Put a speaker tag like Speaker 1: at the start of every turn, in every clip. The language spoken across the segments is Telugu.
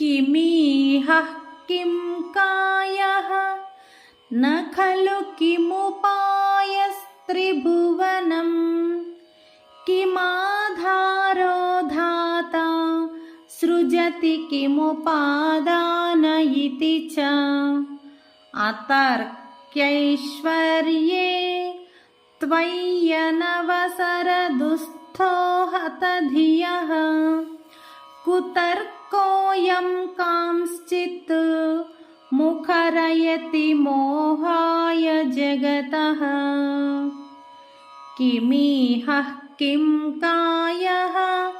Speaker 1: किमीहः किं कायः? न खलु किमुपायस्त्रिभुवनम्? किमाधारो धाता? सृजति किमुपादान इति च? अतर्क्यैश्वर्ये त्वय्यनवसरदुःस्थो हतधियः कुतर्कोऽयं कांश्चित् मुखरयति मोहाय जगतः। किमीहः किं कायः?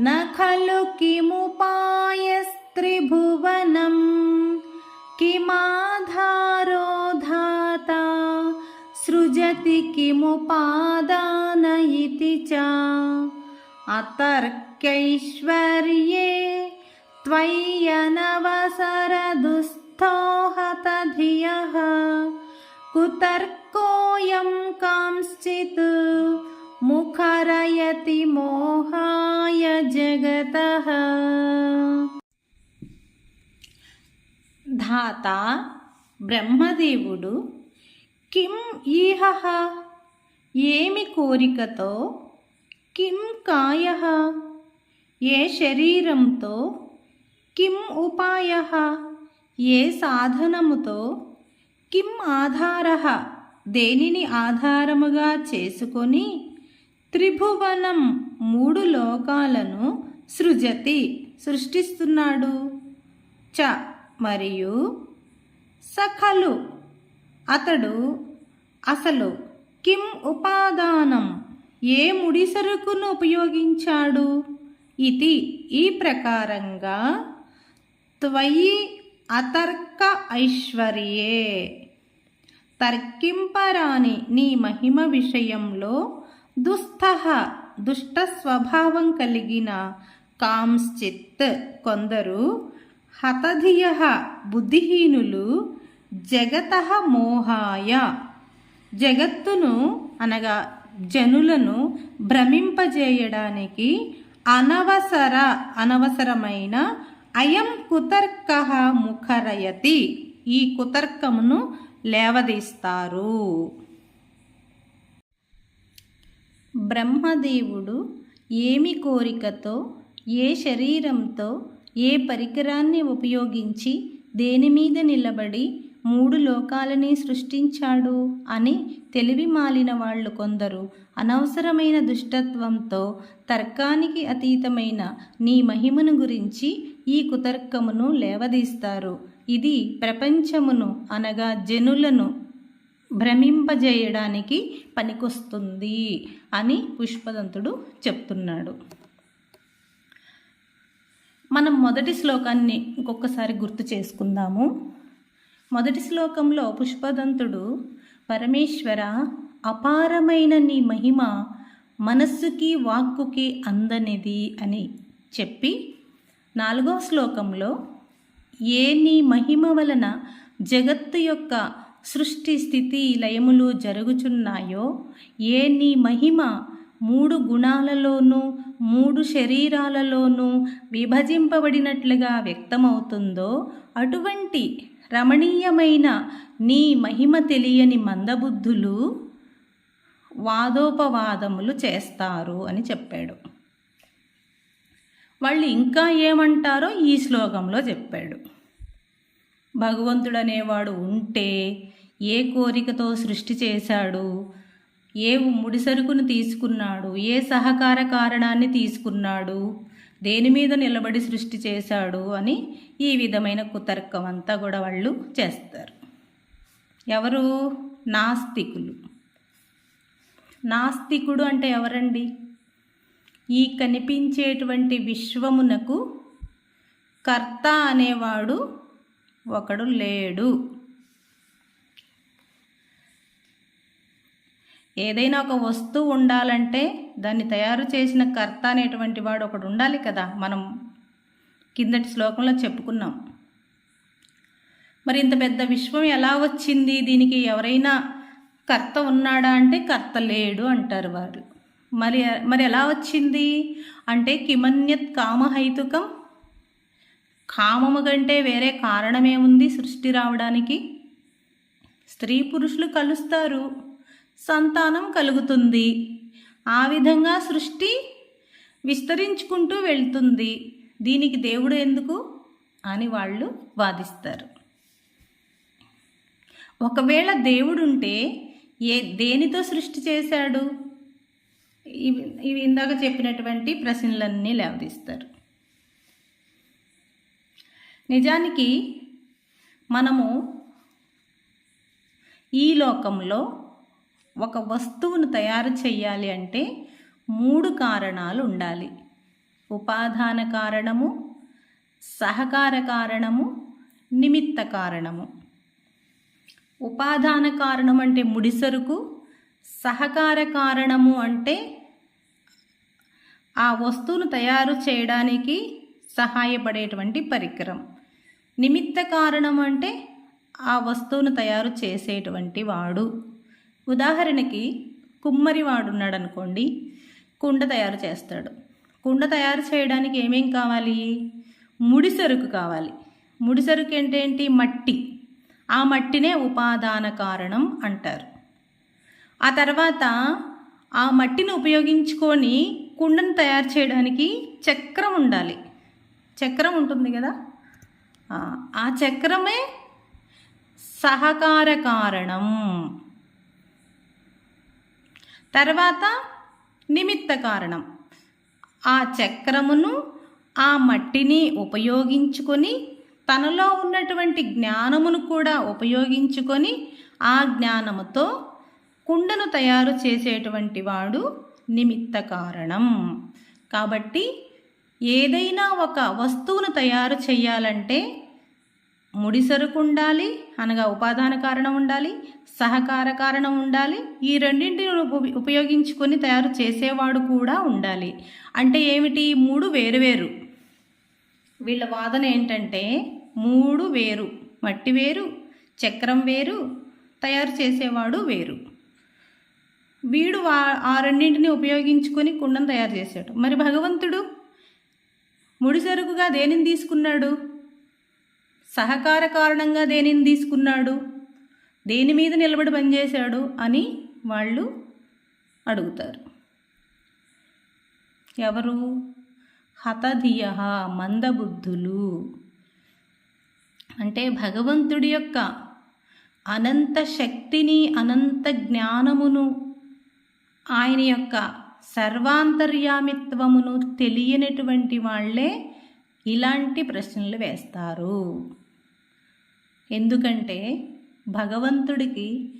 Speaker 1: न खलु किमुपायस्त्रिभुवनम् किमाधारो धाता? सृजति किमुपादान इति च? अतर्क्यैश्वर्ये त्वय्यनवसरदुःस्थो हतधियः कुतर्कोऽयं कांश्चित् मुखरयति मोहाय जगतः ధాత బ్రహ్మదేవుడు కిం ఈహ ఏమి కోరికతో కిం కాయ ఏ శరీరంతో కిం ఉపాయ? ఏ సాధనముతో? కిం ఆధార? దేనిని ఆధారముగా చేసుకొని? త్రిభువనం మూడు లోకాలను సృజతి సృష్టిస్తున్నాడు. చ మరియు సఖలు. అతడు అసలు కిం ఉపాదానం ఏ ముడి సరుకును ఉపయోగించాడు? ఇది ఈ ప్రకారంగా త్వయి అతర్క ఐశ్వర్యే. తర్కింపరాని నీ మహిమ విషయంలో దుస్థ దుష్ట స్వభావం కలిగిన కాంశ్చిత్ కొందరు హతధియ బుద్ధిహీనులు జగత మోహాయ. జగత్తును అనగా జనులను భ్రమింపజేయడానికి అనవసర అనవసరమైన అయం కుతర్క ముఖరయతి. ఈ కుతర్కమును లేవదీస్తారు. బ్రహ్మదేవుడు ఏమి కోరికతో ఏ శరీరంతో ఏ పరికరాన్ని ఉపయోగించి దేని మీద నిలబడి మూడు లోకాలని సృష్టించాడు అని తెలివి మాలిన వాళ్ళు కొందరు. అనవసరమైన దుష్టత్వంతో తర్కానికి అతీతమైన నీ మహిమను గురించి ఈ కుతర్కమును లేవదీస్తారు. ఇది ప్రపంచమును అనగా జనులను భ్రమింపజేయడానికి పనికొస్తుంది అని పుష్పదంతుడు చెప్తున్నాడు. మనం మొదటి శ్లోకాన్ని ఇంకొకసారి గుర్తు చేసుకుందాము. మొదటి శ్లోకంలో పుష్పదంతుడు పరమేశ్వర అపారమైన నీ మహిమ మనస్సుకి వాక్కుకి అందనిది అని చెప్పి నాలుగో శ్లోకంలో ఏ నీ మహిమ వలన జగత్తు యొక్క సృష్టి స్థితి లయములు జరుగుచున్నాయో ఏ నీ మహిమ మూడు గుణాలలోనూ మూడు శరీరాలలోనూ విభజింపబడినట్లుగా వ్యక్తమవుతుందో అటువంటి రమణీయమైన నీ మహిమ తెలియని మందబుద్ధులు వాదోపవాదములు చేస్తారు అని చెప్పాడు. వాళ్ళు ఇంకా ఏమంటారో ఈ శ్లోకంలో చెప్పాడు. భగవంతుడనేవాడు ఉంటే ఏ కోరికతో సృష్టి చేశాడు ఏ ముడిసరుకును తీసుకున్నాడు ఏ సహకార కారణాన్ని తీసుకున్నాడు దేని మీద నిలబడి సృష్టి చేశాడు అని ఈ విధమైన కుతర్కం అంతా కూడా వాళ్ళు చేస్తారు. ఎవరు? నాస్తికులు. నాస్తికుడు అంటే ఎవరండి? ఈ కనిపించేటువంటి విశ్వమునకు కర్త అనేవాడు ఒకడు లేడు. ఏదైనా ఒక వస్తువు ఉండాలంటే దాన్ని తయారు చేసిన కర్త అనేటువంటి వాడు ఒకడు ఉండాలి కదా. మనం కిందటి శ్లోకంలో చెప్పుకున్నాం. మరి ఇంత పెద్ద విశ్వం ఎలా వచ్చింది? దీనికి ఎవరైనా కర్త ఉన్నాడా అంటే కర్త లేడు అంటారు వాళ్ళు మరి మరి ఎలా వచ్చింది? అంటే కిమన్యత్ కామహైతుకం. కామము కంటే వేరే కారణమేముంది సృష్టి రావడానికి? స్త్రీ పురుషులు కలుస్తారు. సంతానం కలుగుతుంది. ఆ విధంగా సృష్టి విస్తరించుకుంటూ వెళ్తుంది. దీనికి దేవుడు ఎందుకు? అని వాళ్ళు వాదిస్తారు. ఒకవేళ దేవుడు ఉంటే ఏ దేనితో సృష్టి చేశాడు? ఇవి ఇవి ఇందాక చెప్పినటువంటి ప్రశ్నలన్నీ లేవదీస్తారు. నిజానికి మనము ఈ లోకంలో ఒక వస్తువును తయారు చేయాలి అంటే మూడు కారణాలు ఉండాలి. ఉపాదాన కారణము సహకార కారణము నిమిత్త కారణము. ఉపాదాన కారణం అంటే ముడిసరుకు సహకార కారణము అంటే ఆ వస్తువును తయారు చేయడానికి సహాయపడేటువంటి పరికరం. నిమిత్త కారణం అంటే ఆ వస్తువును తయారు చేసేటువంటి వాడు. ఉదాహరణకి కుమ్మరివాడున్నాడు ఉన్నాడు అనుకోండి కుండ తయారు చేస్తాడు. కుండ తయారు చేయడానికి ఏమేం కావాలి? ముడి సరుకు కావాలి. ముడి సరుకు ఏంటేంటి మట్టి. ఆ మట్టినే ఉపాదాన కారణం అంటారు. ఆ తర్వాత ఆ మట్టిని ఉపయోగించుకొని కుండను తయారు చేయడానికి చక్రం ఉండాలి. చక్రం ఉంటుంది కదా? ఆ చక్రమే సహకార కారణం. తర్వాత నిమిత్త కారణం. ఆ చక్రమును ఆ మట్టిని ఉపయోగించుకొని తనలో ఉన్నటువంటి జ్ఞానమును కూడా ఉపయోగించుకొని ఆ జ్ఞానముతో కుండను తయారు చేసేటువంటి వాడు నిమిత్త కారణం. కాబట్టి ఏదైనా ఒక వస్తువును తయారు చేయాలంటే ముడి సరుకు ఉండాలి అనగా ఉపాదాన కారణం ఉండాలి సహకార కారణం ఉండాలి ఈ రెండింటిని ఉప- ఉపయోగించుకొని తయారు చేసేవాడు కూడా ఉండాలి. అంటే ఏమిటి? మూడు వేరువేరు వీళ్ళ వాదన ఏంటంటే మూడు వేరు. మట్టి వేరు చక్రం వేరు తయారు చేసేవాడు వేరు. వీడు వా ఆ రెండింటిని ఉపయోగించుకొని కుండను తయారు చేశాడు మరి భగవంతుడు ముడి సరుకుగా దేనిని తీసుకున్నాడు? సహకార కారణంగా దేనిని తీసుకున్నాడు? దేని మీద నిలబడి పనిచేశాడు అని వాళ్ళు అడుగుతారు. ఎవరు? హతధియ మందబుద్ధులు. అంటే భగవంతుడి యొక్క అనంత శక్తిని అనంత జ్ఞానమును ఆయన యొక్క సర్వాంతర్యామిత్వమును తెలియనటువంటి వాళ్ళే ఇలాంటి ప్రశ్నలు వేస్తారు. ఎందుకంటే భగవంతుడికి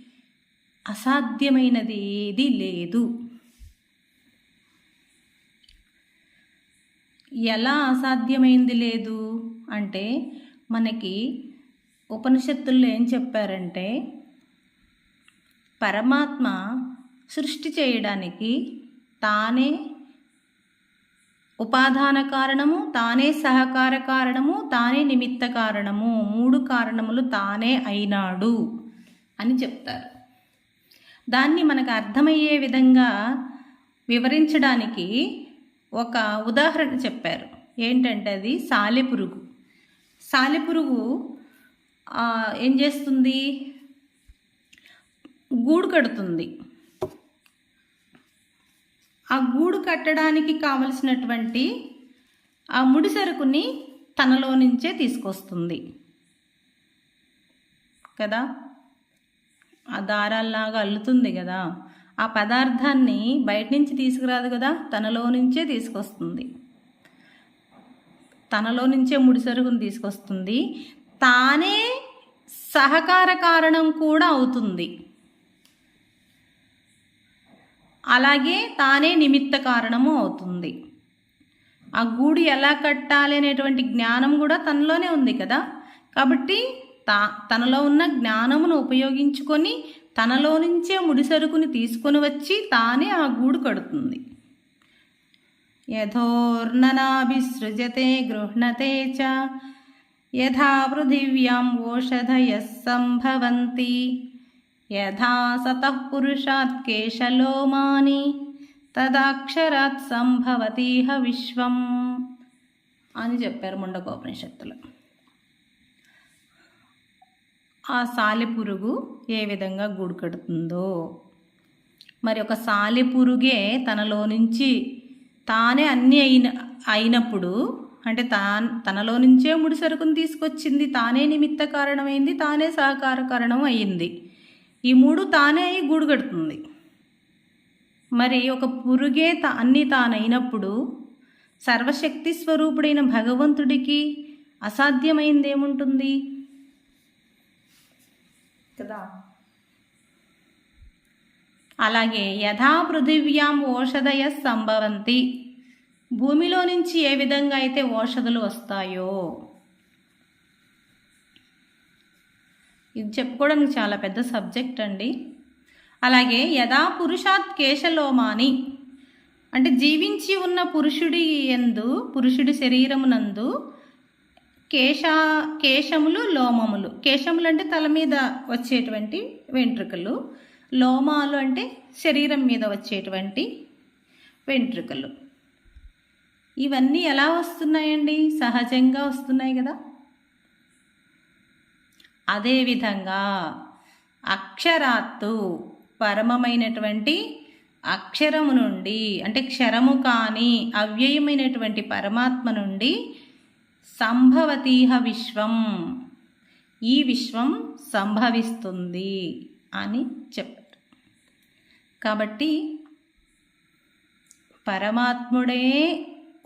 Speaker 1: అసాధ్యమైనది ఏది లేదు. ఎలా అసాధ్యమైంది లేదు? అంటే మనకి ఉపనిషత్తుల్లో ఏం చెప్పారంటే పరమాత్మ సృష్టి చేయడానికి తానే ఉపాదాన కారణము తానే సహకార కారణము తానే నిమిత్త కారణము. మూడు కారణములు తానే అయినాడు అని చెప్తారు. దాన్ని మనకు అర్థమయ్యే విధంగా వివరించడానికి ఒక ఉదాహరణ చెప్పారు. ఏంటంటే అది సాలెపురుగు. సాలెపురుగు ఏం చేస్తుంది? గూడు కడుతుంది. ఆ గూడు కట్టడానికి కావలసినటువంటి ఆ ముడి సరుకుని తనలో నుంచే తీసుకొస్తుంది. కదా? ఆ దారాల్లాగా అల్లుతుంది కదా? ఆ పదార్థాన్ని బయట నుంచి తీసుకురాదు కదా? తనలో నుంచే తీసుకొస్తుంది. తనలో నుంచే ముడి సరుకుని తీసుకొస్తుంది. తానే సహకార కారణం కూడా అవుతుంది. అలాగే తానే నిమిత్త కారణము అవుతుంది. ఆ గూడు ఎలా కట్టాలి అనేటువంటి జ్ఞానం కూడా తనలోనే ఉంది కదా. కాబట్టి తా తనలో ఉన్న జ్ఞానమును ఉపయోగించుకొని తనలో నుంచే ముడిసరుకుని తీసుకొని వచ్చి తానే ఆ గూడు కడుతుంది. యథోర్ణనాభిసృజతే గృహ్ణతే చ. యథా పృథివ్యాం ఓషధయ సంభవంతి యథా సతః పురుషాత్ కేశలోమాని తదాక్షరాత్ సంభవతీహ విశ్వం అని చెప్పారు ముండకోపనిషత్తులు. ఆ సాలిపురుగు ఏ విధంగా గూడు కడుతుందో. మరి ఒక సాలిపురుగే తనలో నుంచి తానే అన్నీ అయిన అయినప్పుడు అంటే తా తనలో నుంచే ముడి సరుకుని తీసుకొచ్చింది తానే నిమిత్త కారణమైంది తానే సహకార కారణం అయ్యింది. ఈ మూడు తానే అయి గూడు కడుతుంది. మరి ఒక పురుగే తా అన్నీ తానైనప్పుడు సర్వశక్తి స్వరూపుడైన భగవంతుడికి అసాధ్యమైంది ఏముంటుంది కదా? అలాగే యథా పృథివ్యాం ఓషధయ సంభవంతి. భూమిలో నుంచి ఏ విధంగా అయితే ఓషధులు వస్తాయో ఇది చెప్పుకోవడానికి చాలా పెద్ద సబ్జెక్ట్ అండి. అలాగే యథా పురుషాత్ కేశలోమాని అంటే జీవించి ఉన్న పురుషుడి ఎందు పురుషుడి శరీరమునందు కేశ కేశములు లోమములు. కేశములు అంటే తల మీద వచ్చేటువంటి వెంట్రుకలు. లోమాలు అంటే శరీరం మీద వచ్చేటువంటి వెంట్రుకలు. ఇవన్నీ ఎలా వస్తున్నాయండి? సహజంగా వస్తున్నాయి కదా. అదేవిధంగా అక్షరాత్తు పరమమైనటువంటి అక్షరము నుండి అంటే క్షరము కాని అవ్యయమైనటువంటి పరమాత్మ నుండి సంభవతీహ విశ్వం ఈ విశ్వం సంభవిస్తుంది అని చెప్పారు. కాబట్టి పరమాత్ముడే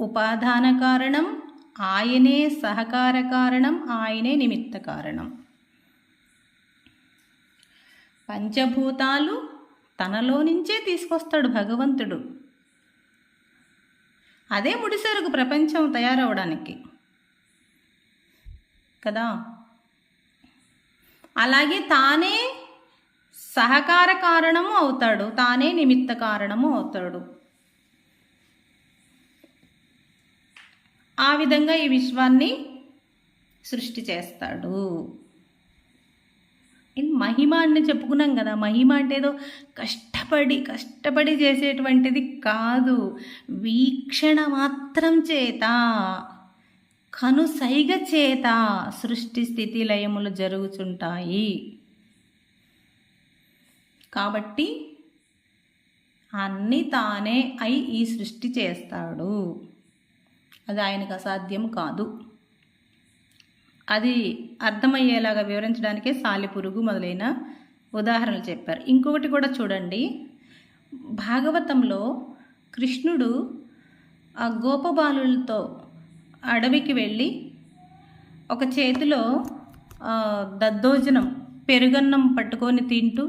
Speaker 1: ఉపాదాన కారణం ఆయనే సహకార కారణం ఆయనే నిమిత్త కారణం. పంచభూతాలు తనలో నుంచే తీసుకొస్తాడు భగవంతుడు. అదే ముడిసరుకు ప్రపంచం తయారవడానికి. కదా? అలాగే తానే సహకార కారణము అవుతాడు. తానే నిమిత్త కారణము అవుతాడు. ఆ విధంగా ఈ విశ్వాన్ని సృష్టి చేస్తాడు. మహిమ అని చెప్పుకున్నాం కదా మహిమ అంటే ఏదో కష్టపడి కష్టపడి చేసేటువంటిది కాదు. వీక్షణ మాత్రం చేత కనుసైగ చేత సృష్టి స్థితి లయములు జరుగుతుంటాయి కాబట్టి అన్నీ తానే అయి ఈ సృష్టి చేస్తాడు. అది ఆయనకు అసాధ్యం కాదు. అది అర్థమయ్యేలాగా వివరించడానికే సాలిపురుగు మొదలైన ఉదాహరణలు చెప్పారు. ఇంకొకటి కూడా చూడండి. భాగవతంలో కృష్ణుడు ఆ గోపబాలులతో అడవికి వెళ్ళి ఒక చేతిలో దద్దోజనం పెరుగన్నం పట్టుకొని తింటూ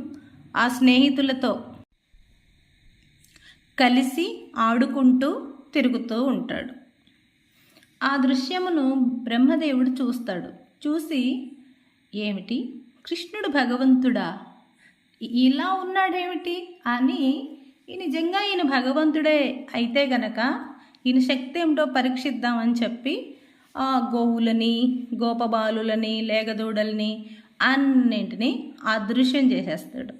Speaker 1: ఆ స్నేహితులతో కలిసి ఆడుకుంటూ తిరుగుతూ ఉంటాడు. ఆ దృశ్యమును బ్రహ్మదేవుడు చూస్తాడు. చూసి ఏమిటి? కృష్ణుడు భగవంతుడా? ఇలా ఉన్నాడేమిటి? అని ఈ నిజంగా ఈయన భగవంతుడే అయితే గనక ఈయన శక్తి ఏమిటో పరీక్షిద్దామని చెప్పి ఆ గోవులని గోపబాలులని లేగదూడల్ని అన్నింటినీ అదృశ్యం చేసేస్తాడు.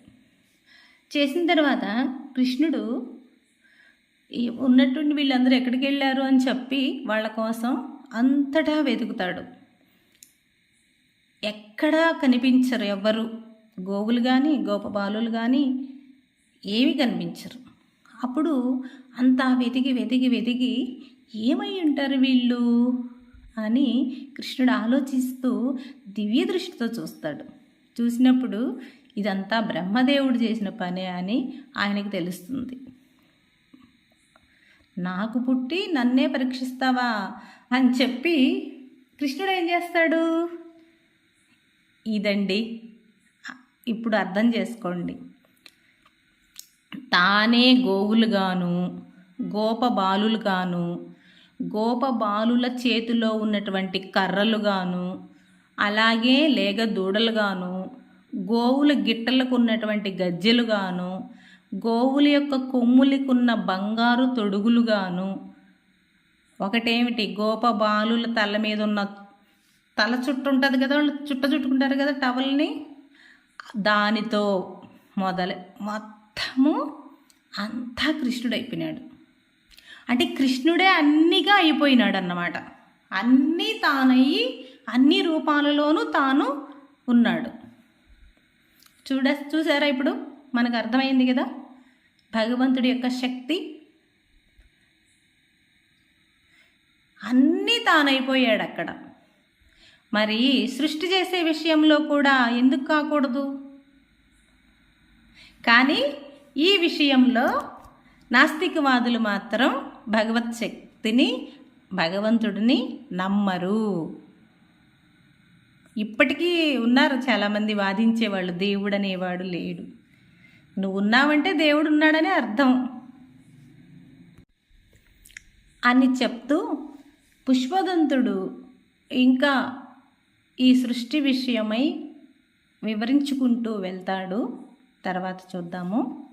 Speaker 1: చేసిన తర్వాత కృష్ణుడు ఉన్నటువంటి వీళ్ళందరూ ఎక్కడికి వెళ్ళారు అని చెప్పి వాళ్ళ కోసం అంతటా వెతుకుతాడు. ఎక్కడా కనిపించరు ఎవ్వరు. గోవులు కానీ గోపబాలులు కానీ ఏమీ కనిపించరు. అప్పుడు అంతా వెతికి వెతికి వెతికి ఏమై ఉంటారు వీళ్ళు? అని కృష్ణుడు ఆలోచిస్తూ దివ్య దృష్టితో చూస్తాడు. చూసినప్పుడు ఇదంతా బ్రహ్మదేవుడు చేసిన పనే అని ఆయనకి తెలుస్తుంది. నాకు పుట్టి నన్నే పరీక్షిస్తావా అని చెప్పి కృష్ణుడు ఏం చేస్తాడు? ఇదండి. ఇప్పుడు అర్థం చేసుకోండి. తానే గోవులుగాను గోపబాలులుగాను గోపబాలుల చేతిలో ఉన్నటువంటి కర్రలుగాను అలాగే లేగ దూడలుగాను గోవుల గిట్టలకు ఉన్నటువంటి గజ్జెలుగాను గోవుల యొక్క కొమ్ములికున్న బంగారు తొడుగులుగాను. ఒకటేమిటి? గోప బాలుల తల మీద ఉన్న తల చుట్టూ ఉంటుంది కదా వాళ్ళు? చుట్ట చుట్టుకుంటారు కదా టవల్ని? దానితో మొదలు మొత్తము అంతా కృష్ణుడు అయిపోయినాడు అంటే కృష్ణుడే అన్నిగా అయిపోయినాడు అన్నమాట అన్నీ తానయ్యి అన్ని రూపాలలోనూ తాను ఉన్నాడు. చూడ చూసారా ఇప్పుడు? మనకు అర్థమైంది కదా? భగవంతుడి యొక్క శక్తి అన్నీ తానైపోయాడు అక్కడ. మరి సృష్టి చేసే విషయంలో కూడా ఎందుకు కాకూడదు? కానీ ఈ విషయంలో నాస్తికవాదులు మాత్రం భగవత్ శక్తిని భగవంతుడిని నమ్మరు. ఇప్పటికీ ఉన్నారు చాలామంది వాదించేవాళ్ళు దేవుడు అనేవాడు లేడు. నువ్వు ఉన్నావంటే దేవుడు ఉన్నాడని అర్థం. అని చెప్తూ పుష్పదంతుడు ఇంకా ఈ సృష్టి విషయమై వివరించుకుంటూ వెళ్తాడు. తర్వాత చూద్దాము.